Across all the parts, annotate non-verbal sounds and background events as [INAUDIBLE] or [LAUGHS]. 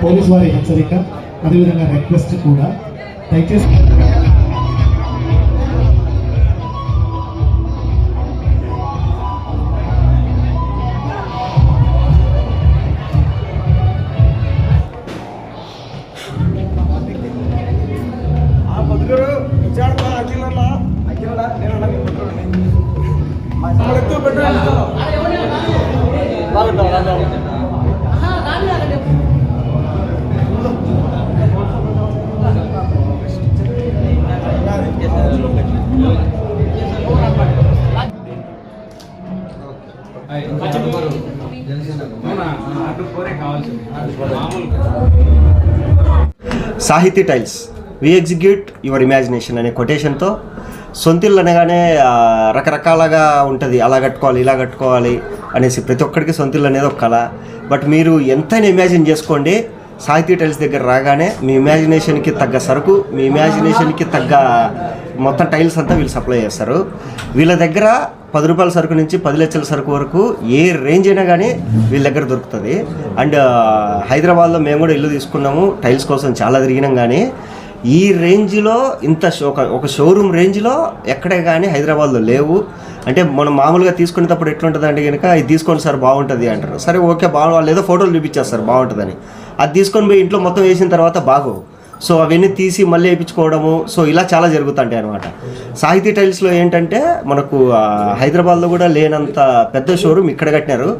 Police వారి హెచ్చరిక అదేవిధంగా రిక్వెస్ట్ కూడా. దయచేసి Sahithi tiles. We execute your imagination అనే కొటేషన్తో సొంతిల్లు అనగానే రకరకాలుగా ఉంటుంది. అలా కట్టుకోవాలి ఇలా కట్టుకోవాలి అనేసి ప్రతి ఒక్కరికి సొంతిల్లు అనేది ఒక కళ. బట్ మీరు ఎంతైనా ఇమాజిన్ చేసుకోండి సాహితీ టైల్స్ దగ్గర రాగానే మీ ఇమాజినేషన్కి తగ్గ సరుకు మీ ఇమాజినేషన్కి తగ్గ మొత్తం టైల్స్ అంతా వీళ్ళు సప్లై చేస్తారు. వీళ్ళ దగ్గర పది రూపాయల సరుకు నుంచి పది లక్షల సరుకు వరకు ఏ రేంజ్ అయినా కానీ వీళ్ళ దగ్గర దొరుకుతుంది. అండ్ హైదరాబాద్లో మేము కూడా ఇల్లు తీసుకున్నాము టైల్స్ కోసం చాలా తిరిగినాం కానీ ఈ రేంజ్లో ఇంత షో- ఒక ఒక షోరూమ్ రేంజ్లో ఎక్కడే కానీ హైదరాబాద్లో లేవు. అంటే మనం మామూలుగా తీసుకునేటప్పుడు ఎట్లుంటుందంటే కనుక ఇది తీసుకోండి సార్ బాగుంటుంది అంటారు. సరే ఓకే బాగా వాళ్ళు ఏదో ఫోటోలు చూపించేస్తారు బాగుంటుందని. అది తీసుకొని పోయి ఇంట్లో మొత్తం వేసిన తర్వాత బాగోవు. సో అవన్నీ తీసి మళ్ళీ వేయించుకోవడము. సో ఇలా చాలా జరుగుతుంటాయి అనమాట సాహితీ టైల్స్లో ఏంటంటే మనకు హైదరాబాద్లో కూడా లేనంత పెద్ద షోరూమ్ ఇక్కడ కట్టినారు.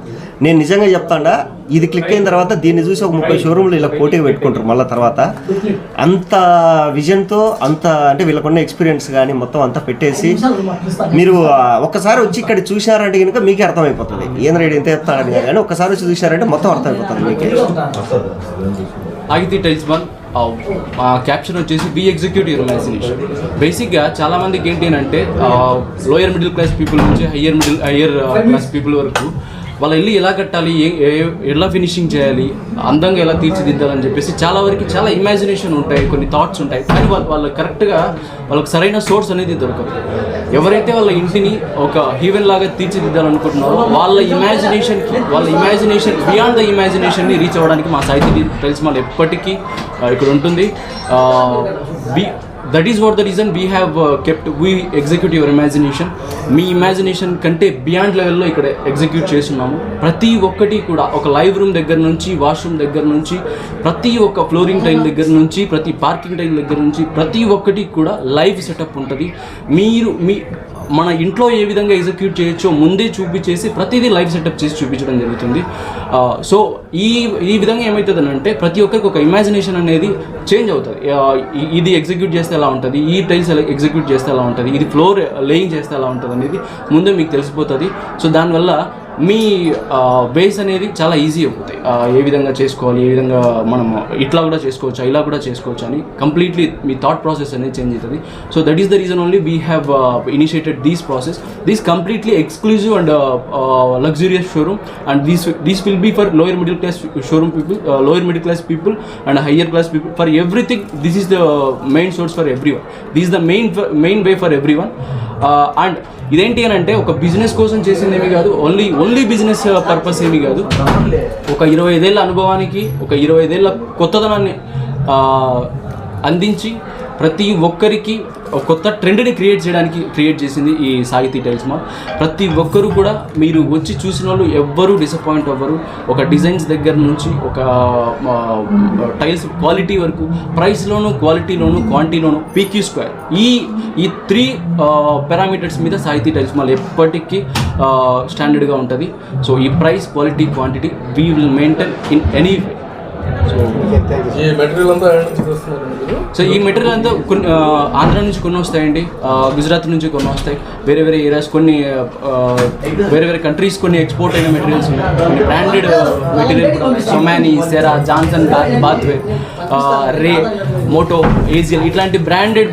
నేను నిజంగా చెప్తాడా ఇది క్లిక్ అయిన తర్వాత దీన్ని చూసి ఒక ముప్పై షోరూమ్లు ఇలా పోటీ పెట్టుకుంటారు మళ్ళీ తర్వాత. అంత విజన్తో అంత అంటే వీళ్ళకున్న ఎక్స్పీరియన్స్ కానీ మొత్తం అంతా పెట్టేసి మీరు ఒక్కసారి వచ్చి ఇక్కడ చూశారంటే కనుక మీకే అర్థమైపోతుంది. ఏం రేడు ఎంత చెప్తాడని కానీ ఒక్కసారి వచ్చి చూశారంటే మొత్తం అర్థమైపోతుంది మీకే. ఆగితే టైల్స్ వన్ క్యాప్చర్ క్యాప్షన్ వచ్చేసి బి ఎగ్జిక్యూటివ్ యువర్ ఇమాజినేషన్. బేసిక్గా చాలా మందికి ఏంటి అంటే లోయర్ మిడిల్ క్లాస్ పీపుల్ నుంచి higher middle higher class people వరకు వాళ్ళ ఇల్లు ఎలా కట్టాలి ఏ ఏ- ఎలా ఫినిషింగ్ చేయాలి అందంగా ఎలా తీర్చిదిద్దాలని చెప్పేసి చాలా వరకు చాలా ఇమాజినేషన్ ఉంటాయి కొన్ని థాట్స్ ఉంటాయి. కానీ వాళ్ళు వాళ్ళు కరెక్ట్గా వాళ్ళకి సరైన సోర్స్ అనేది దొరకదు. ఎవరైతే వాళ్ళ ఇంటిని ఒక హీవెన్ లాగా తీర్చిదిద్దాలనుకుంటున్నారో వాళ్ళ ఇమాజినేషన్కి వాళ్ళ ఇమాజినేషన్ బియాండ్ ద ఇమాజినేషన్ని రీచ్ అవ్వడానికి మా సాహితీ తెలిసి వాళ్ళు ఎప్పటికీ ఇక్కడ ఉంటుంది. Be that is what the reason we have kept we execute your imagination me imagination కంటే బియాండ్ లెవెల్లో ఇక్కడ ఎగ్జిక్యూట్ చేస్తున్నాము. ప్రతి ఒక్కటి కూడా ఒక లైవ్ రూమ్ దగ్గర నుంచి వాష్రూమ్ దగ్గర నుంచి ప్రతి ఒక్క ఫ్లోరింగ్ టైం దగ్గర నుంచి ప్రతి పార్కింగ్ టైం దగ్గర నుంచి ప్రతి ఒక్కటి కూడా లైవ్ సెటప్ ఉంటుంది. మీరు మీ మన ఇంట్లో ఏ విధంగా ఎగ్జిక్యూట్ చేయొచ్చో ముందే చూపించేసి ప్రతిదీ లైవ్ సెటప్ చేసి చూపించడం జరుగుతుంది. సో ఈ ఈ విధంగా ఏమవుతుంది అంటే ప్రతి ఒక్కరికి ఒక ఇమాజినేషన్ అనేది చేంజ్ అవుతుంది. ఇది ఎగ్జిక్యూట్ చేస్తే ఎలా ఉంటుంది? ఈ టైల్స్ ఎగ్జిక్యూట్ చేస్తే ఎలా ఉంటుంది? ఇది ఫ్లోర్ లేయింగ్ చేస్తే ఎలా ఉంటుంది అనేది ముందే మీకు తెలిసిపోతుంది. సో దానివల్ల మీ బేస్ అనేది చాలా ఈజీ అవుతుంది ఏ విధంగా చేసుకోవాలి ఏ విధంగా మనం ఇట్లా కూడా చేసుకోవచ్చు ఇలా కూడా చేసుకోవచ్చు అని కంప్లీట్లీ మీ థాట్ ప్రాసెస్ అనేది చేంజ్ అవుతుంది. So that is the reason only we have initiated these process these completely exclusive and luxurious showroom and these these will be for lower middle class showroom people lower middle class people and higher class people for everything this is the main source for every one this the main main way for every one and ఇదేంటి అని అంటే ఒక business కోసం చేసింది ఏమీ కాదు only only business purpose ఏమీ కాదు. ఒక ఇరవై ఐదేళ్ళ అనుభవానికి ఒక ఇరవై ఐదేళ్ళ కొత్తదనాన్ని అందించి ప్రతి ఒక్కరికి ఒక కొత్త ట్రెండ్ని క్రియేట్ చేయడానికి క్రియేట్ చేసింది ఈ సాహితీ టైల్స్ మాల్. ప్రతి ఒక్కరు కూడా మీరు వచ్చి చూసిన వాళ్ళు ఎవ్వరూ డిసప్పాయింట్ అవ్వరు. ఒక డిజైన్స్ దగ్గర నుంచి ఒక టైల్స్ క్వాలిటీ వరకు ప్రైస్లోను క్వాలిటీలోను క్వాంటిటీలోను పీక్యూ స్క్వేర్ ఈ ఈ త్రీ పారామీటర్స్ మీద సాహితీ టైల్స్ మాల్ ఎప్పటికీ స్టాండర్డ్గా ఉంటుంది. సో ఈ price quality quantity we will maintain in any way so ఈ మెటీరియల్ అంతా సో ఈ మెటీరియల్ అంతా కొన్ని ఆంధ్ర నుంచి కొన్ని వస్తాయండి గుజరాత్ నుంచి కొన్ని వస్తాయి వేరే వేరే ఏరియాస్ కొన్ని వేరే వేరే కంట్రీస్ కొన్ని ఎక్స్పోర్ట్ అయిన మెటీరియల్స్ ఉన్నాయి. కొన్ని branded material Somany Cera Johnson బాత్వే రే మోటో ఏజియల్ ఇట్లాంటి బ్రాండెడ్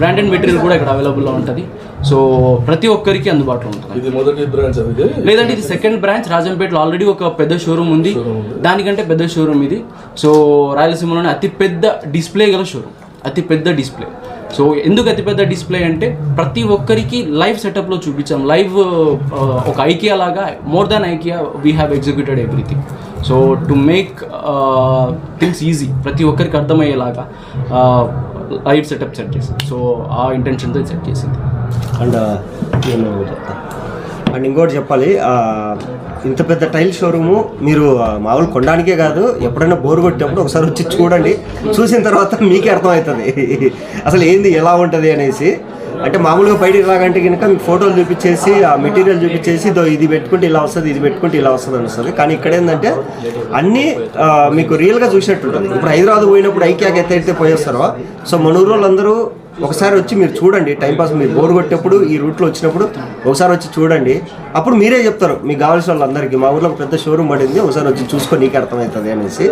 బ్రాండెడ్ మెటీరియల్ కూడా ఇక్కడ అవైలబుల్లో ఉంటుంది. సో ప్రతి ఒక్కరికి అందుబాటులో ఉంటుంది. ఇది మొదటి బ్రాంచ్ అది లేదంటే ఇది సెకండ్ బ్రాంచ్ రాజంపేటలో ఆల్రెడీ ఒక పెద్ద షోరూమ్ ఉంది. దానికంటే పెద్ద షోరూమ్ ఇది. సో రాయలసీమలోనే అతి పెద్ద డిస్ప్లే గల షోరూమ్ అతి పెద్ద డిస్ప్లే సో ఎందుకు అతిపెద్ద డిస్ప్లే అంటే ప్రతి ఒక్కరికి లైవ్ సెటప్లో చూపించాం. లైవ్ ఒక ఐకియా లాగా more than IKEA we have executed everything so to make things easy ప్రతి ఒక్కరికి అర్థమయ్యేలాగా లైవ్ సెటప్ సెట్ చేసింది. సో ఆ ఇంటెన్షన్తో సెట్ చేసింది. అండ్ uh, నేను అండ్ ఇంకోటి చెప్పాలి ఇంత పెద్ద టైల్ షోరూము మీరు మామూలు కొనడానికే కాదు ఎప్పుడైనా బోర్ కొట్టినప్పుడు ఒకసారి వచ్చి చూడండి. చూసిన తర్వాత మీకే అర్థమవుతుంది. [LAUGHS] అసలు ఏంది ఎలా ఉంటుంది అనేసి. అంటే మామూలుగా బయటికి ఇలాగంటే కనుక మీకు ఫోటోలు చూపించేసి ఆ మెటీరియల్ చూపించేసి ఇదో ఇది పెట్టుకుంటే ఇలా వస్తుంది ఇది పెట్టుకుంటే ఇలా వస్తుంది అనిస్తుంది కానీ ఇక్కడ ఏంటంటే అన్నీ మీకు రియల్గా చూసినట్టు ఉంటుంది ఇప్పుడు హైదరాబాద్ పోయినప్పుడు ఐక్యాకి ఎత్తైతే పోయేస్తారో సో మనూరు వాళ్ళందరూ ఒకసారి వచ్చి మీరు చూడండి టైంపాస్ మీరు బోర్ కొట్టినప్పుడు ఈ రూట్లో వచ్చినప్పుడు ఒకసారి వచ్చి చూడండి. అప్పుడు మీరే చెప్తారు మీకు కావాల్సిన వాళ్ళందరికీ మా ఊర్లో పెద్ద షోరూమ్ పడింది ఒకసారి వచ్చి చూసుకొని నీకు అర్థమవుతుంది అనేసి.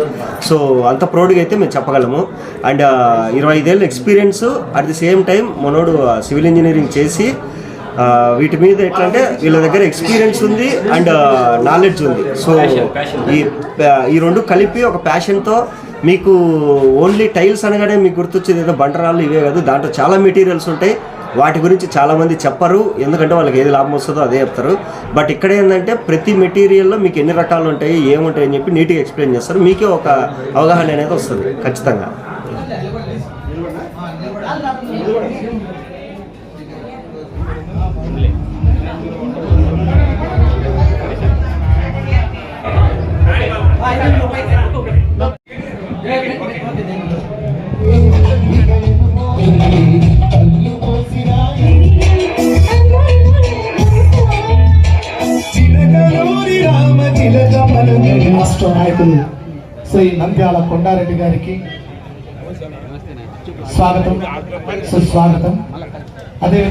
సో అంత ప్రౌడ్గా అయితే మేము చెప్పగలము. అండ్ ఇరవై ఐదేళ్ళ experience at the same time మనోడు సివిల్ ఇంజనీరింగ్ చేసి వీటి మీద ఎట్లా అంటే వీళ్ళ దగ్గర ఎక్స్పీరియన్స్ ఉంది అండ్ నాలెడ్జ్ ఉంది. సో ఈ ఈ రెండు కలిపి ఒక ప్యాషన్తో మీకు ఓన్లీ టైల్స్ అనగానే మీకు గుర్తొచ్చేది ఏదో బండరాళ్ళు ఇవే కాదు. దాంట్లో చాలా మెటీరియల్స్ ఉంటాయి. వాటి గురించి చాలామంది చెప్పరు. ఎందుకంటే వాళ్ళకి ఏది లాభం వస్తుందో అదే చెప్తారు. బట్ ఇక్కడ ఏంటంటే ప్రతి మెటీరియల్లో మీకు ఎన్ని రకాలు ఉంటాయి ఏముంటాయి అని చెప్పి నీట్గా ఎక్స్ప్లెయిన్ చేస్తారు. మీకే ఒక అవగాహన అనేది వస్తుంది. ఖచ్చితంగా. నంద్యాల కొండారెడ్డి గారికి స్వాగతం సుస్వాగతం అదే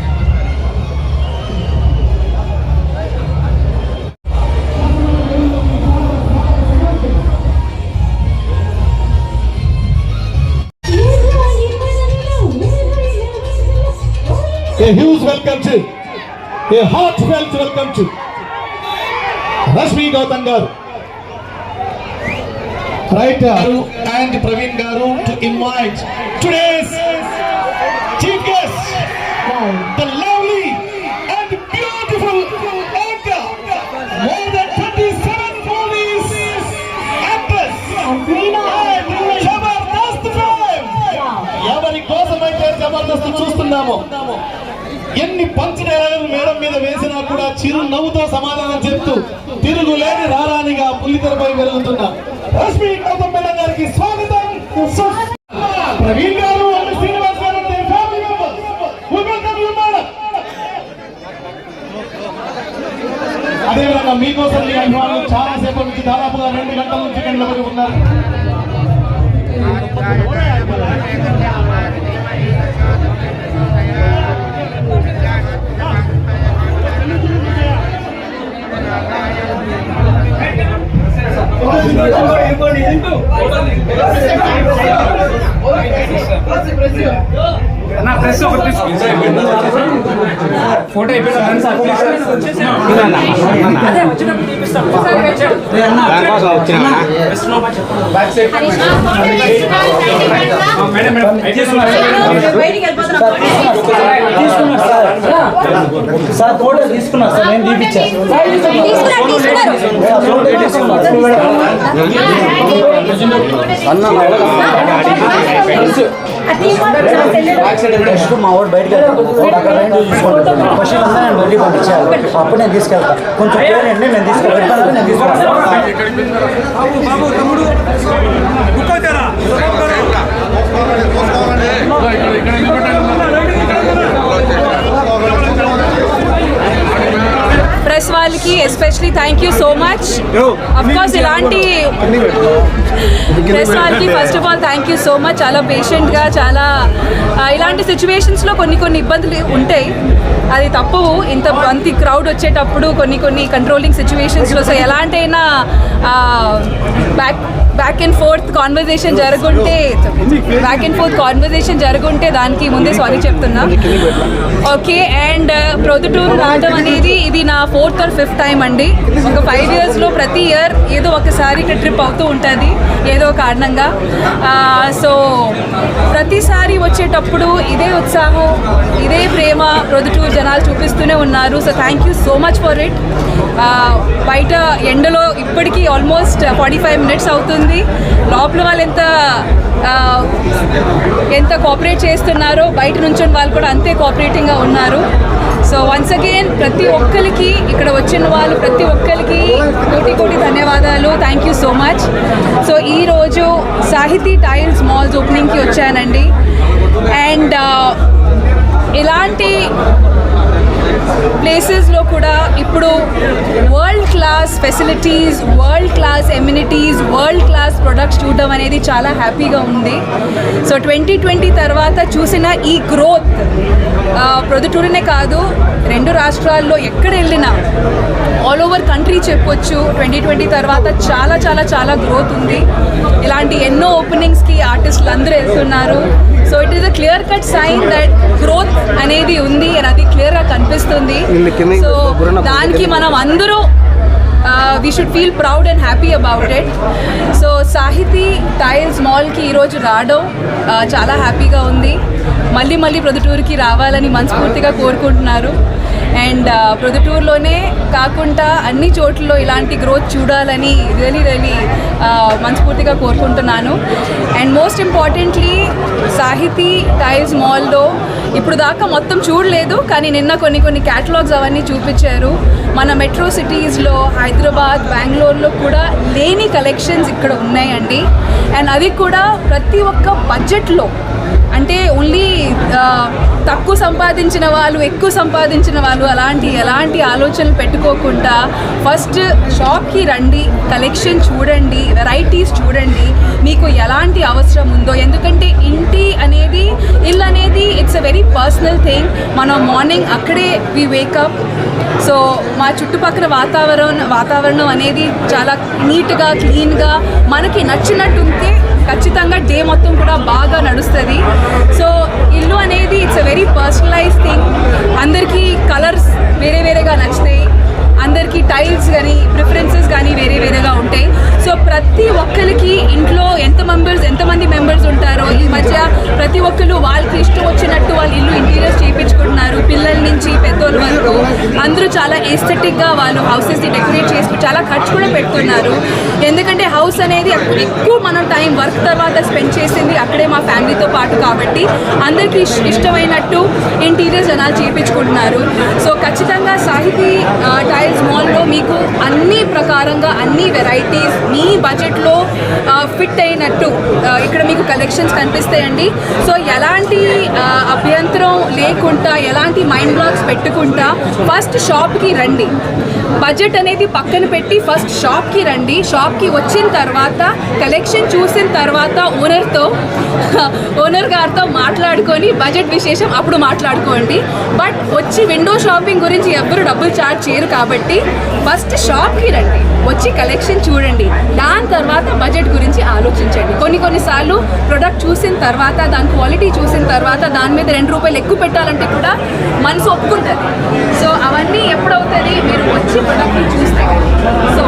A huge welcome to, a heartfelt welcome to Rashmi Gautam garu. Right garu and Praveen garu to invite today's chief guest, the lovely and beautiful actor, more than 27 movies actress, and Jabardast fame. ఎవరి కోసమైతే జబర్దస్త్ చూస్తున్నామో ఎన్ని పంచనేరాలు madam మీద వేసినా కూడా చిరు నవ్వుతో సమాధానం చెప్తూ తిరుగులేని రారానిగా పుల్లితెరపై వెలుగుతున్న రష్మి గౌతమ్ గారికి స్వాగతం. ప్రవీణ్ గారు శ్రీనివాస్ గారు అదేవిధంగా మీకోసం మీ అభిమానులు చాలా సేపటి నుంచి దాదాపుగా రెండు గంటల నుంచి గంటల వరకు ఉన్నారు. ఫోటో అయిపోయిన సార్ ఫోటో తీసుకున్నా సార్ నేను తీపిచ్చాను మా వాడు బయటకు వెళ్తాను అక్కడ రెండు చూసుకుంటాను క్వశ్చన్ అంతా నేను వెళ్ళి పంపించాను అప్పుడు నేను తీసుకెళ్తాను కొంచెం పేరండి నేను తీసుకెళ్తాను ప్రెస్ వాళ్ళకి especially thank you so much. Of course ఇలాంటి ప్రెస్ వాళ్ళకి first of all thank you so much చాలా పేషెంట్గా చాలా ఇలాంటి సిచ్యువేషన్స్లో కొన్ని కొన్ని ఇబ్బందులు ఉంటాయి. అది తప్పు. ఇంత అంత క్రౌడ్ వచ్చేటప్పుడు కొన్ని కొన్ని కంట్రోలింగ్ సిచ్యువేషన్స్లో so ఎలాంటైనా back back and forth conversation జరుగుంటే back and forth conversation జరుగుంటే దానికి ముందే సారీ చెప్తున్నా. ఓకే అండ్ ప్రొద్దుటూరు రావడం అనేది ఇది నా ఫోర్త్ ఆర్ ఫిఫ్త్ టైం అండి. ఒక ఫైవ్ ఇయర్స్లో ప్రతి ఇయర్ ఏదో ఒకసారి ఇక్కడ ట్రిప్ అవుతూ ఉంటుంది ఏదో కారణంగా. సో ప్రతిసారి వచ్చేటప్పుడు ఇదే ఉత్సాహం ఇదే ప్రేమ ప్రొద్దుటూరు జనాలు చూపిస్తూనే ఉన్నారు. So thank you so much for it బయట ఎండలో ఇప్పటికీ ఆల్మోస్ట్ ఫార్టీ ఫైవ్ మినిట్స్ అవుతుంది. లోపల వాళ్ళు ఎంత ఎంత కోఆపరేట్ చేస్తున్నారో బయట నుంచి వాళ్ళు కూడా అంతే కోఆపరేటింగ్గా ఉన్నారు. సో వన్స్ అగైన్ ప్రతి ఒక్కరికి ఇక్కడ వచ్చిన వాళ్ళు ప్రతి ఒక్కరికి కోటి కోటి ధన్యవాదాలు. Thank you so much so ఈరోజు సాహితీ టైల్స్ మాల్స్ ఓపెనింగ్కి వచ్చానండి. అండ్ ఇలాంటి ప్లేసెస్లో కూడా ఇప్పుడు world class facilities world class amenities world class products చూడడం అనేది చాలా హ్యాపీగా ఉంది. సో ట్వంటీ ట్వంటీ తర్వాత చూసిన ఈ గ్రోత్ ప్రొద్దుటూరునే కాదు రెండు రాష్ట్రాల్లో ఎక్కడ వెళ్ళినా ఆల్ ఓవర్ కంట్రీ చెప్పొచ్చు ట్వంటీ ట్వంటీ తర్వాత చాలా చాలా చాలా గ్రోత్ ఉంది. ఇలాంటి ఎన్నో ఓపెనింగ్స్కి ఆర్టిస్టులు అందరూ వెళ్తున్నారు. So it is a clear cut sign that growth అనేది ఉంది అది క్లియర్గా కనిపిస్తుంది. సో దానికి మనం అందరూ we should feel proud and happy about it so Sahithi tiles మాల్కి ఈరోజు రావడం చాలా హ్యాపీగా ఉంది. మళ్ళీ మళ్ళీ ప్రొద్దుటూరుకి రావాలని మనస్ఫూర్తిగా కోరుకుంటున్నారు. అండ్ ప్రొద్దుటూరులోనే కాకుండా అన్ని చోట్లలో ఇలాంటి గ్రోత్ చూడాలని రియలీ రియలీ మనస్ఫూర్తిగా కోరుకుంటున్నాను. And most importantly Sahithi tiles మాల్లో ఇప్పుడు దాకా మొత్తం చూడలేదు కానీ నిన్న కొన్ని కొన్ని క్యాటలాగ్స్ అవన్నీ చూపించారు. మన మెట్రో సిటీస్లో హైదరాబాద్ బెంగళూరులో కూడా లేని కలెక్షన్స్ ఇక్కడ ఉన్నాయండి. అండ్ అది కూడా ప్రతి ఒక్క బడ్జెట్లో అంటే ఓన్లీ తక్కువ సంపాదించిన వాళ్ళు ఎక్కువ సంపాదించిన వాళ్ళు అలాంటి ఎలాంటి ఆలోచనలు పెట్టుకోకుండా ఫస్ట్ షాప్కి రండి కలెక్షన్ చూడండి వెరైటీస్ చూడండి మీకు ఎలాంటి అవసరం ఉందో. ఎందుకంటే ఇంటి అనేది ఇల్లు అనేది it's a very personal thing మనం మార్నింగ్ అక్కడే వి వేకప్ సో మా చుట్టుపక్కల వాతావరణం వాతావరణం అనేది చాలా నీట్గా క్లీన్గా మనకి నచ్చినట్టు ఉంటే ఖచ్చితంగా డే మొత్తం కూడా బాగా నడుస్తుంది. సో ఇల్లు అనేది it's a very personalise thing అందరికీ కలర్స్ వేరే వేరేగా నచ్చుతాయి. అందరికీ టైల్స్ కానీ ప్రిఫరెన్సెస్ కానీ వేరే వేరేగా ఉంటాయి. సో ప్రతి ఒక్కరికి ఇంట్లో ఎంత మెంబర్స్ ఎంతమంది మెంబర్స్ ఉంటారో ఈ మధ్య ప్రతి ఒక్కరు వాళ్ళకి ఇష్టం వచ్చినట్టు వాళ్ళు ఇల్లు ఇంటీరియర్స్ చేయించుకుంటున్నారు పిల్లల నుంచి పెద్దోళ్ళ వరకు. అందరూ చాలా ఎస్థెటిక్గా వాళ్ళు హౌసెస్ని డెకరేట్ చేసి చాలా ఖర్చు కూడా పెడుతున్నారు. ఎందుకంటే హౌస్ అనేది ఎక్కువ మనం టైం వర్క్ తర్వాత స్పెండ్ చేసింది అక్కడే మా ఫ్యామిలీతో పాటు కాబట్టి అందరికీ ఇష్టమైనట్టు ఇంటీరియర్స్ జనాలు చేయించుకుంటున్నారు సో ఖచ్చితంగా సాహితీ టైల్స్ అన్ని ప్రకారంగా అన్ని వెరైటీస్ మీ బడ్జెట్లో ఫిట్ అయినట్టు ఇక్కడ మీకు కలెక్షన్స్ కనిపిస్తాయండి. సో ఎలాంటి అభ్యంతరం లేకుండా ఎలాంటి మైండ్ బ్లాక్స్ పెట్టుకుంటా ఫస్ట్ షాప్కి రండి. బడ్జెట్ అనేది పక్కన పెట్టి ఫస్ట్ షాప్కి రండి. షాప్కి వచ్చిన తర్వాత కలెక్షన్ చూసిన తర్వాత ఓనర్తో ఓనర్ గారితో మాట్లాడుకొని బడ్జెట్ విశేషం అప్పుడు మాట్లాడుకోండి. బట్ వచ్చి విండో షాపింగ్ గురించి ఎవ్వరు డబ్బులు చార్జ్ చేయరు కాబట్టి ఫస్ట్ షాప్కి రండి. వచ్చి కలెక్షన్ చూడండి. దాని తర్వాత బడ్జెట్ గురించి ఆలోచించండి. కొన్ని కొన్నిసార్లు ప్రొడక్ట్ చూసిన తర్వాత దాని క్వాలిటీ చూసిన తర్వాత దాని మీద రెండు రూపాయలు ఎక్కువ పెట్టాలంటే కూడా మనసు ఒప్పుకుంటుంది. సో అవన్నీ ఎప్పుడవుతుంది? మీరు వచ్చి ప్రొడక్ట్ని చూస్తే సో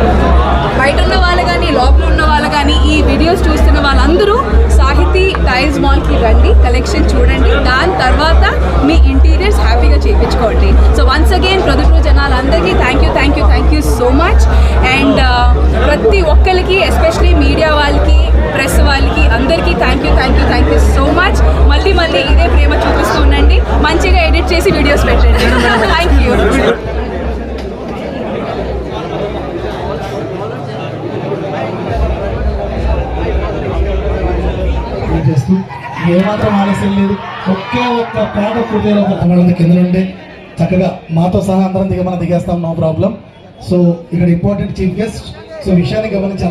బయట ఉన్న వాళ్ళు కానీ లోపల ఉన్న వాళ్ళు కానీ ఈ వీడియోస్ చూస్తున్న వాళ్ళందరూ సాహితీ టైల్స్ మాల్కి రండి కలెక్షన్ చూడండి. దాని తర్వాత మీ ఇంటీరియర్స్ హ్యాపీగా చేయించుకోండి. సో వన్స్ అగైన్ ప్రొద్దుటూరు జనాలందరికీ thank you thank you thank you so much and ప్రతి ఒక్కరికి ఎస్పెషలీ మీడియా వాళ్ళకి ప్రెస్ వాళ్ళకి అందరికీ thank you thank you thank you so much మళ్ళీ మళ్ళీ ఇదే ప్రేమ చూపిస్తూ ఉండండి. మంచిగా ఎడిట్ చేసి వీడియోస్ పెట్టండి. [LAUGHS] థ్యాంక్ యూ ఏమాత్రం ఆలస్యం లేదు. ఒకే ఒక్క పాట పూర్తి వాళ్ళ కింద నుండి చక్కగా మాతో సహా అందరం దిగ మనం దిగేస్తాం నో ప్రాబ్లం. సో ఇక్కడ ఇంపార్టెంట్ చీఫ్ గెస్ట్. సో విషయాన్ని గమనించి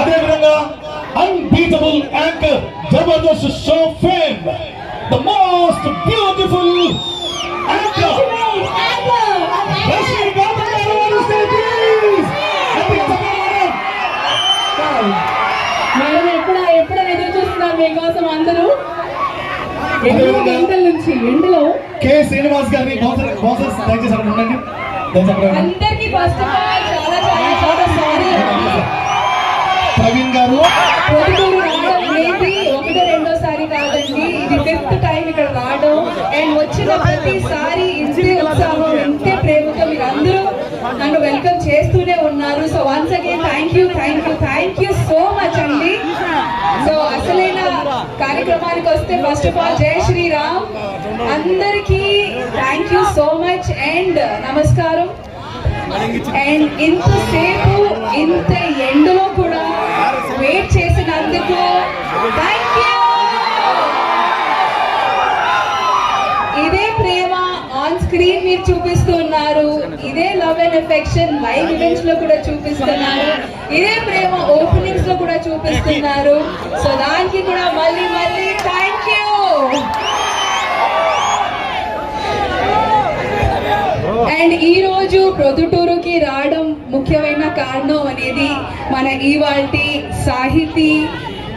అదేవిధంగా unbeatable anchor Jabardasth show fame the most beautiful anchor ఎన్నో గంటల నుంచి ఎండలో కె శ్రీనివాస్ గారిని బౌన్సర్ బౌన్సర్స్ దయచేసి అక్కడ ఉండండి. దయచేసి అక్కడ ఉండండి. అందరికీ ఫస్ట్ ఆఫ్ ఆల్ చాలా చాలా చాలా సారీ. ప్రవీణ్ గారు. పొద్దుటూరు రావడం అనేది ఒకటో రెండోసారి కాదండి. ఇది ఫిఫ్త్ టైం ఇక్కడ రావడం. అండ్ వచ్చిన ప్రతిసారి ఇంతే ఉత్సాహం ఇంతే ప్రేమతో మీరు అందరూ నన్ను వెల్కమ్ చేస్తూనే ఉన్నారు. So once again thank you thank you thank you so much అండి. సో అసలైన కార్యక్రమానికి వస్తే first of all Jai Sriram. అందరికీ thank you so much and నమస్కారం. అండ్ ఇంతసేపు ఇంత ఎండలో కూడా వెయిట్ చేసినందుకు థ్యాంక్ యూ ఇదే ప్రేమ. స్క్రీన్ మీరు చూపిస్తున్నారు ఇదే లవ్ అండ్ ఎఫెక్షన్ లైవ్ ఈవెంట్స్లో కూడా చూపిస్తున్నారు. ఇదే ప్రేమ ఓపెనింగ్స్లో కూడా చూపిస్తున్నారు. సో దానికి కూడా మళ్ళీ మళ్ళీ థ్యాంక్ యూ అండ్ ఈ రోజు ప్రొద్దుటూరుకి రావడం ముఖ్యమైన కారణం అనేది మన ఇవాల్టి సాహితీ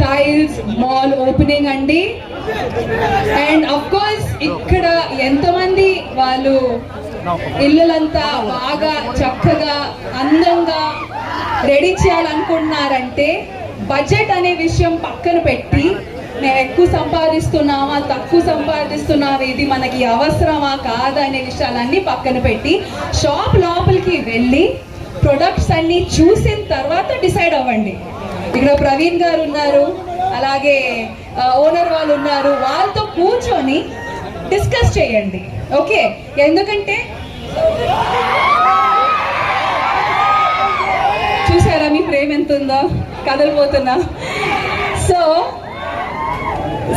టైల్స్ మాల్ ఓపెనింగ్ అండి. అండ్ అఫ్ కోర్స్ ఇక్కడ ఎంతమంది వాళ్ళు ఇల్లులంతా బాగా చక్కగా అందంగా రెడీ చేయాలనుకుంటున్నారంటే బడ్జెట్ అనే విషయం పక్కన పెట్టి మేము ఎక్కువ సంపాదిస్తున్నామా తక్కువ సంపాదిస్తున్నామా ఇది మనకి అవసరమా కాదా అనే విషయాలన్నీ పక్కన పెట్టి షాప్ లోపలికి వెళ్ళి ప్రొడక్ట్స్ అన్ని చూసిన తర్వాత డిసైడ్ అవ్వండి. ఇక్కడ ప్రవీణ్ గారు ఉన్నారు అలాగే ఓనర్ వాళ్ళు ఉన్నారు. వాళ్ళతో కూర్చొని డిస్కస్ చేయండి. ఓకే? ఎందుకంటే చూసారా మీ ప్రేమ ఎంత ఉందో కదలిపోతున్నా. సో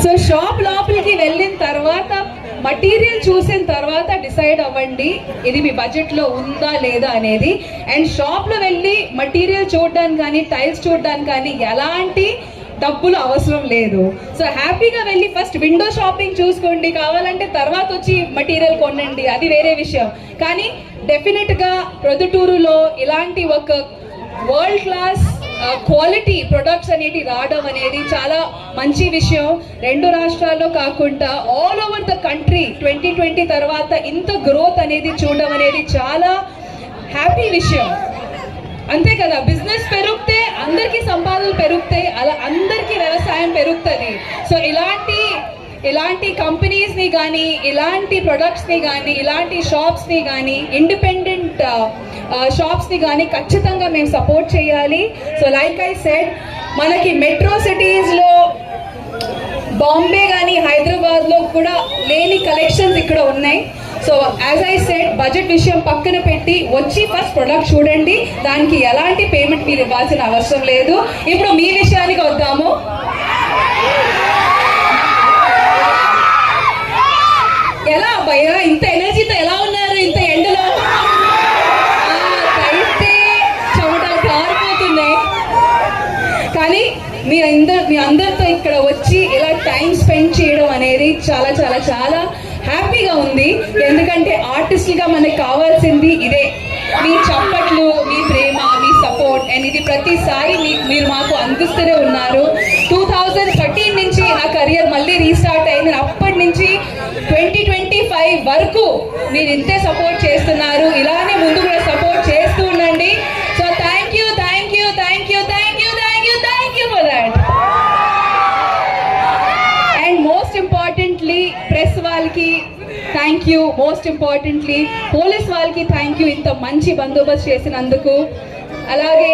సో షాప్ లోపలికి వెళ్ళిన తర్వాత మటీరియల్ చూసిన తర్వాత డిసైడ్ అవ్వండి ఇది మీ బడ్జెట్లో ఉందా లేదా అనేది. అండ్ షాప్లో వెళ్ళి మటీరియల్ చూడడానికి కానీ టైల్స్ చూడడానికి కానీ ఎలాంటి డబ్బులు అవసరం లేదు. సో హ్యాపీగా వెళ్ళి ఫస్ట్ విండో షాపింగ్ చూసుకోండి. కావాలంటే తర్వాత వచ్చి మటీరియల్ కొనండి. అది వేరే విషయం. కానీ డెఫినెట్గా ప్రొద్దుటూరులో ఇలాంటి ఒక వరల్డ్ క్లాస్ క్వాలిటీ ప్రొడక్ట్స్ అనేవి రావడం అనేది చాలా మంచి విషయం. రెండు రాష్ట్రాల్లో కాకుండా all over the country twenty twenty తర్వాత ఇంత గ్రోత్ అనేది చూడడం అనేది చాలా హ్యాపీ విషయం. అంతే కదా బిజినెస్ పెరిగితే అందరికీ సంపాదనలు పెరుగుతాయి అలా అందరికీ వ్యవసాయం పెరుగుతుంది. సో ఇలాంటి ఇలాంటి కంపెనీస్ని కానీ ఇలాంటి ప్రొడక్ట్స్ని కానీ ఇలాంటి షాప్స్ని కానీ ఇండిపెండెంట్ షాప్స్ని కానీ ఖచ్చితంగా మేము సపోర్ట్ చేయాలి. సో లైక్ ఐ సెడ్ మనకి మెట్రో సిటీస్లో బాంబే కానీ హైదరాబాద్లో కూడా లేని కలెక్షన్స్ ఇక్కడ ఉన్నాయి. So as I said budget విషయం పక్కన పెట్టి వచ్చి ఫస్ట్ ప్రొడక్ట్ చూడండి. దానికి ఎలాంటి పేమెంట్ మీరు ఇవ్వాల్సిన అవసరం లేదు. ఇప్పుడు మీ విషయానికి వద్దాము. ఎలా భయ ఇంత ఎనర్జీతో ఎలా ఉన్నారు ఇంత ఎండలో? అయితే చెమటలు కారిపోతున్నాయి. కానీ మీరు అందరు మీ అందరితో ఇక్కడ వచ్చి ఇలా టైం స్పెండ్ చేయడం అనేది చాలా చాలా చాలా ఉంది. ఎందుకంటే ఆర్టిస్ట్గా మనకు కావాల్సింది ఇదే. మీ చప్పట్లు మీ ప్రేమ మీ సపోర్ట్ అండ్ ఇది ప్రతిసారి మీకు మీరు మాకు అందిస్తూనే ఉన్నారు. టూ థౌజండ్ థర్టీన్ నుంచి నా కెరియర్ మళ్ళీ రీస్టార్ట్ అయింది. అప్పటి నుంచి ట్వంటీ ట్వంటీ ఫైవ్ వరకు మీరు ఇంతే సపోర్ట్ చేస్తున్నారు. ఇలానే ముందు కూడా thank you most importantly police వాళ్ళకి థ్యాంక్ యూ ఇంత మంచి బందోబస్తు చేసినందుకు. అలాగే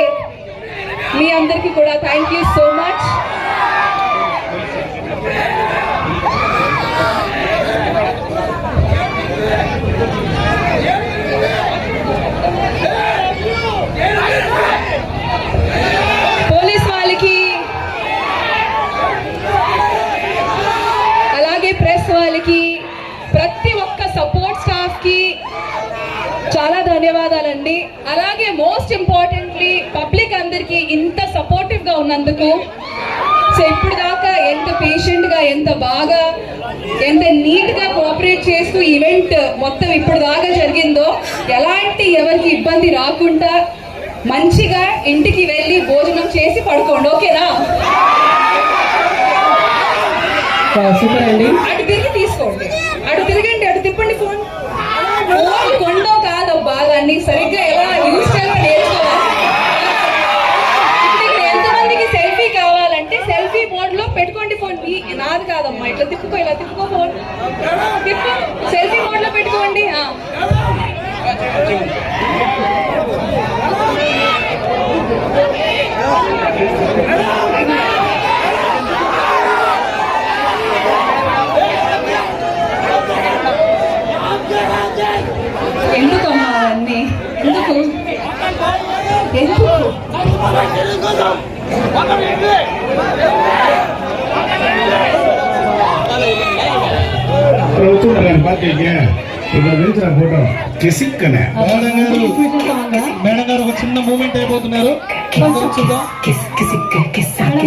మీ అందరికీ కూడా thank you so much police వాళ్ళకి అలాగే ప్రెస్ వాళ్ళకి ప్రతి ఒక్క సపోర్ట్ స్టాఫ్కి చాలా ధన్యవాదాలండి. అలాగే మోస్ట్ ఇంపార్టెంట్లీ పబ్లిక్ అందరికీ ఇంత సపోర్టివ్గా ఉన్నందుకు సో ఇప్పుడు దాకా ఎంత పేషెంట్గా ఎంత బాగా ఎంత నీట్గా కోఆపరేట్ చేస్తూ ఈవెంట్ మొత్తం ఇప్పుడు దాకా జరిగిందో ఎలాంటి ఎవరికి ఇబ్బంది రాకుండా మంచిగా ఇంటికి వెళ్ళి భోజనం చేసి పడుకోండి. ఓకేనా? సూపర్ అండి. అటు తిరిగి తీసుకోండి. అటు తిరగండి తిప్పుకో ఇలా తిప్పుకో ఫోన్. తిప్పు. సెల్ఫీ మోడ్లో పెట్టుకోండి ఎందుకమ్మా అవన్నీ? ఎందుకు? ఎందుకు? ప్రభుత్వం పార్టీకి ఇక్కడ వెళ్తున్న ఫోటో కిసిక్కనే మేడం గారు మేడం గారు ఒక చిన్న మూమెంట్ అయిపోతున్నారు అందరూ చూద్దాం చాడు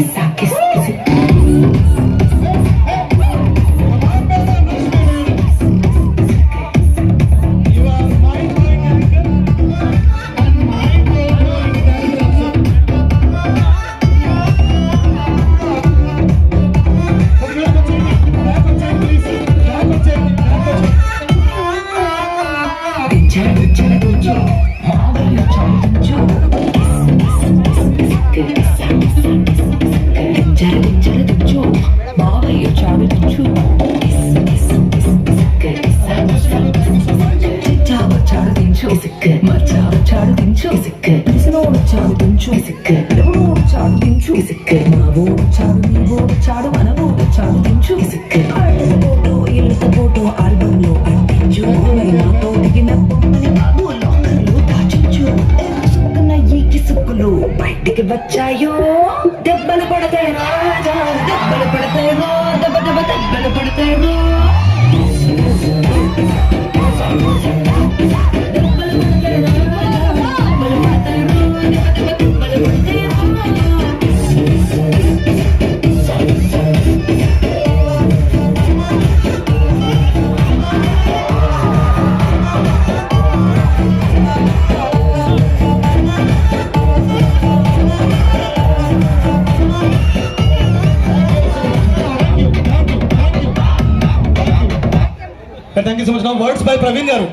మచ్ వర్డ్స్ బై ప్రవీణ్ గారు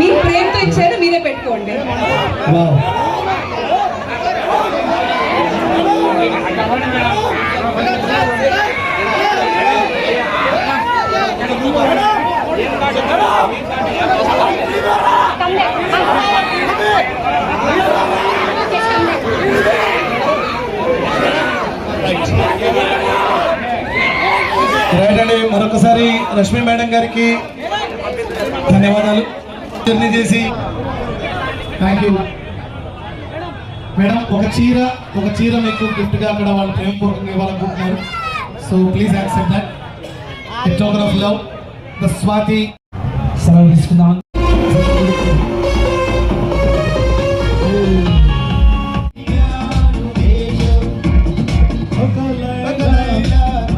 మీ ప్రేమతో ఇచ్చారు మీరే పెట్టుకోండి. రైట్ అండి మరొకసారి రష్మి మేడం గారికి ధన్యవాదాలు జర్నీ చేసి. థ్యాంక్ యూ మేడం ఒక చీర ఒక చీర మీకు గిఫ్ట్గా అక్కడ వాళ్ళు ప్రేమపూర్వకంగా ఇవ్వాలనుకుంటున్నారు. So please accept that token love the Swathi సెలవు తీసుకుందాం.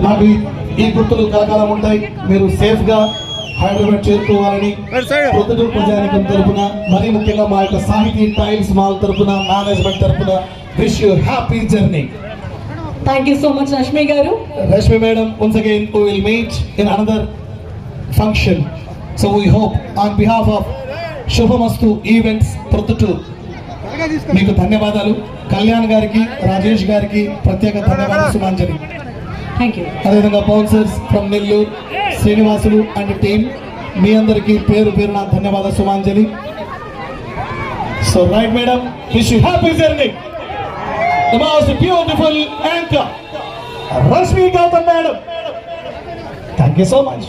మాకు ఈ- గుర్తులు కలకాలం ఉంటాయి. మీరు సేఫ్గా హైదరాబాద్ చేరుకోవాలని పొద్దుటూరు ప్రజానికం తరపున మరీ ముఖ్యంగా మా యొక్క సాహితీ టైమ్స్ మాల్ తరపున మేనేజ్మెంట్ తరపున wish you happy journey thank you so much Rashmi గారు. Rashmi madam, once again we will meet in another function. So we hope on behalf of Shubhamastu Events Prothutur, మీకు ధన్యవాదాలు. కళ్యాణ్ గారికి రాజేష్ గారికి ప్రత్యేక ధన్యవాదాలు సుమాంజలి యూ అదేవిధంగా bouncers from Nellore Srinivasulu and team మీ అందరికీ పేరు పేరున ధన్యవాదాలు Sumanjali. So right madam wish you happy journey the most beautiful anchor Rashmi Gautam madam thank you so much